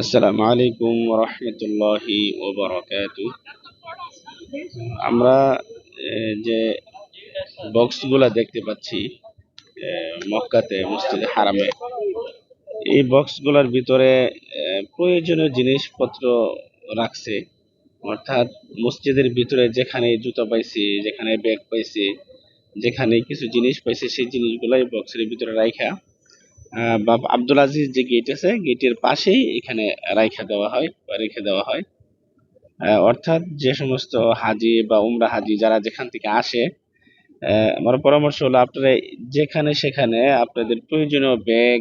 আসসালামু আলাইকুম রহমতুল্লাহি আমরা যে বক্সগুলা দেখতে পাচ্ছি মক্কাতে, মসজিদে হারামে, এই বক্সগুলোর ভিতরে প্রয়োজনীয় জিনিসপত্র রাখছে, অর্থাৎ মসজিদের ভিতরে যেখানে জুতা পাইছি, যেখানে ব্যাগ পাইছি, যেখানে কিছু জিনিস পাইছি, সেই জিনিসগুলাই বক্সের ভিতরে রাখা আব্দুল আজিজ যে গেট আছে গেটের পাশেই এখানে রাইখা দেওয়া হয়, রেখে দেওয়া হয়। অর্থাৎ যে সমস্ত হাজি বা উমরা হাজি যারা যেখান থেকে আসে আমার পরামর্শ হলো আপনারা যেখানে সেখানে আপনাদের প্রয়োজনীয় ব্যাগ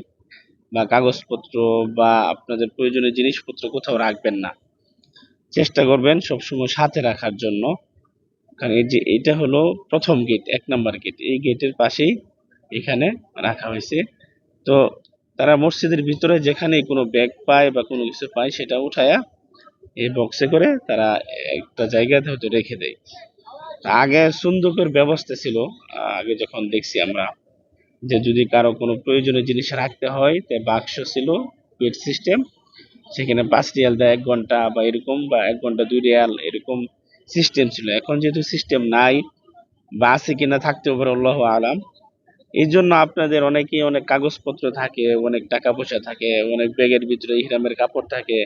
বা কাগজপত্র বা আপনাদের প্রয়োজনীয় জিনিসপত্র কোথাও রাখবেন না। চেষ্টা করবেন সবসময় সাথে রাখার জন্য। কারণ এই যে, এটা হলো প্রথম গেট এক নাম্বার গেট এই গেটের পাশেই এখানে রাখা হয়েছে। তো তারা মসজিদের ভিতরে যেখানে কোনো ব্যাগ পায় বা কোনো কিছু পায়, সেটা উঠায়া এই বক্সে করে তারা একটা জায়গাতে হয়তো রেখে দেয়। আগে সুন্দুকের ব্যবস্থা ছিল। আগে যখন দেখছি আমরা যে যদি কারও কোনো প্রয়োজনীয় জিনিস রাখতে হয় তাই বাক্স ছিল পেড সিস্টেম সেখানে পাঁচ রিয়াল দেয়, এক ঘণ্টা বা এরকম, বা এক ঘণ্টা দুই রিয়াল এরকম সিস্টেম ছিল। এখন যেহেতু সিস্টেম নাই, বা আছে কিনা থাকতেও পারে আল্লাহ আলাম। এই জন্য আপনাদের অনেকেই অনেক কাগজপত্র থাকে, অনেক টাকা পয়সা থাকে, অনেক ব্যাগের ভিতরে ইহরামের কাপড় থাকে,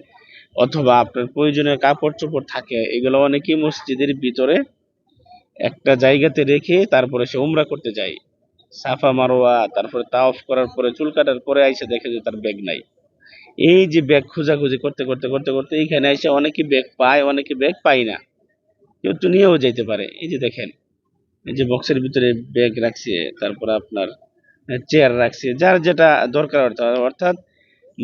অথবা আপনার প্রয়োজনীয় কাপড় চোপড় থাকে, এগুলো অনেকেই মসজিদের ভিতরে একটা জায়গাতে রেখে তারপরে সে উমরা করতে যায়। সাফা মারোয়া, তারপরে তাওয়াফ করার পরে চুল কাটার পরে আইসে দেখে যে তার ব্যাগ নাই। এই যে ব্যাগ খোঁজাখুঁজি করতে করতে করতে করতে এইখানে এসে অনেকে ব্যাগ পায়, অনেকে ব্যাগ পায় না। কেউ তো নিয়েও যেতে পারে। এই যে দেখেন এই যে বক্সের ভিতরে ব্যাগ রাখছে, তারপর আপনার চেয়ার রাখছে, যার যেটা দরকার অর্থ- অর্থাৎ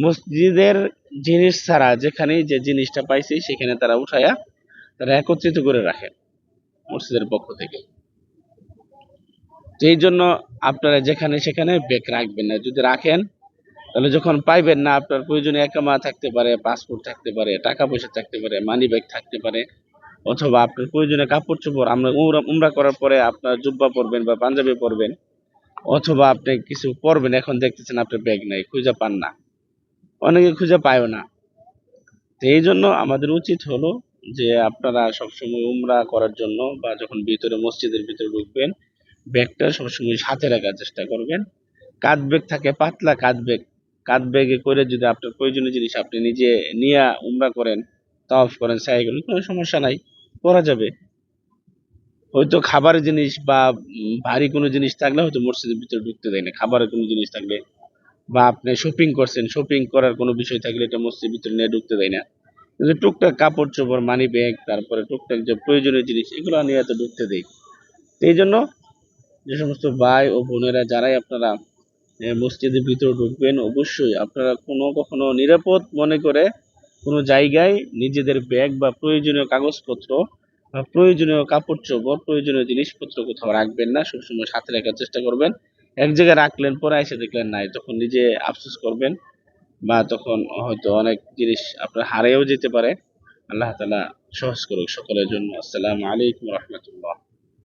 মসজিদের জিনিস ছাড়া যেখানে যে জিনিসটা পাইছে, সেখানে তারা উঠায়া তারা একত্রিত করে রাখে মসজিদের পক্ষ থেকে। এই জন্য আপনারা যেখানে সেখানে ব্যাগ রাখবেন না। যদি রাখেন, তাহলে যখন পাইবেন না, আপনার প্রয়োজনে একামা থাকতে পারে পাসপোর্ট থাকতে পারে, টাকা পয়সা থাকতে পারে মানি ব্যাগ থাকতে পারে অথবা আপনার প্রয়োজনে কাপড় চোপড়, আমরা উমরা উমরা করার পরে আপনার জুব্বা পরবেন বা পাঞ্জাবি পরবেন, অথবা আপনি কিছু পরবেন, এখন দেখতেছেন আপনার ব্যাগ নাই, খুঁজে পান না। অনেকে খুঁজে পায়ও না। তো এই জন্য আমাদের উচিত হলো যে আপনারা সবসময় উমরা করার জন্য বা যখন ভিতরে মসজিদের ভিতরে ঢুকবেন, ব্যাগটা সবসময় সাথে রাখার চেষ্টা করবেন। কাঁধ ব্যাগ থাকে, পাতলা কাঁধ ব্যাগ। কাঁধ ব্যাগে করে যদি আপনার প্রয়োজনীয় জিনিস আপনি নিজে নিয়ে উমরা করেন তাওয়াফ করেন, সাইকেল, কোনো সমস্যা নাই। করা যাবে। হয়তো খাবারের জিনিস বা ভারী কোনো জিনিস থাকলে হয়তো মসজিদের ভিতরে ঢুকতে দেয় না। খাবারের কোনো জিনিস থাকলে বা আপনি শপিং করছেন শপিং করার কোনো বিষয় থাকলে এটা মসজিদের ভিতরে নিয়ে ঢুকতে দেয় না। কিন্তু টুকটাক কাপড় চোপড় মানি ব্যাগ তারপরে টুকটাক যে প্রয়োজনীয় জিনিস, এগুলো নিয়ে তো ঢুকতে দেয়। এই জন্য যে সমস্ত ভাই ও বোনেরা, যারাই আপনারা মসজিদের ভিতরে ঢুকবেন, অবশ্যই আপনারা কোনো কখনো নিরাপদ মনে করে কোনো জায়গায় নিজেদের ব্যাগ বা প্রয়োজনীয় কাগজপত্র বা প্রয়োজনীয় কাপড় চোপড় প্রয়োজনীয় জিনিসপত্র কোথাও রাখবেন না, সবসময় সাথে রাখার চেষ্টা করবেন। এক জায়গায় রাখলেন, পরে এসে দেখলেন নাই, তখন নিজে আফসোস করবেন বা তখন হয়তো অনেক জিনিস আপনার হারিয়েও যেতে পারে। আল্লাহ তালা সহজ করুক সকলের জন্য। আসসালামু আলাইকুম রহমতুল্লাহ।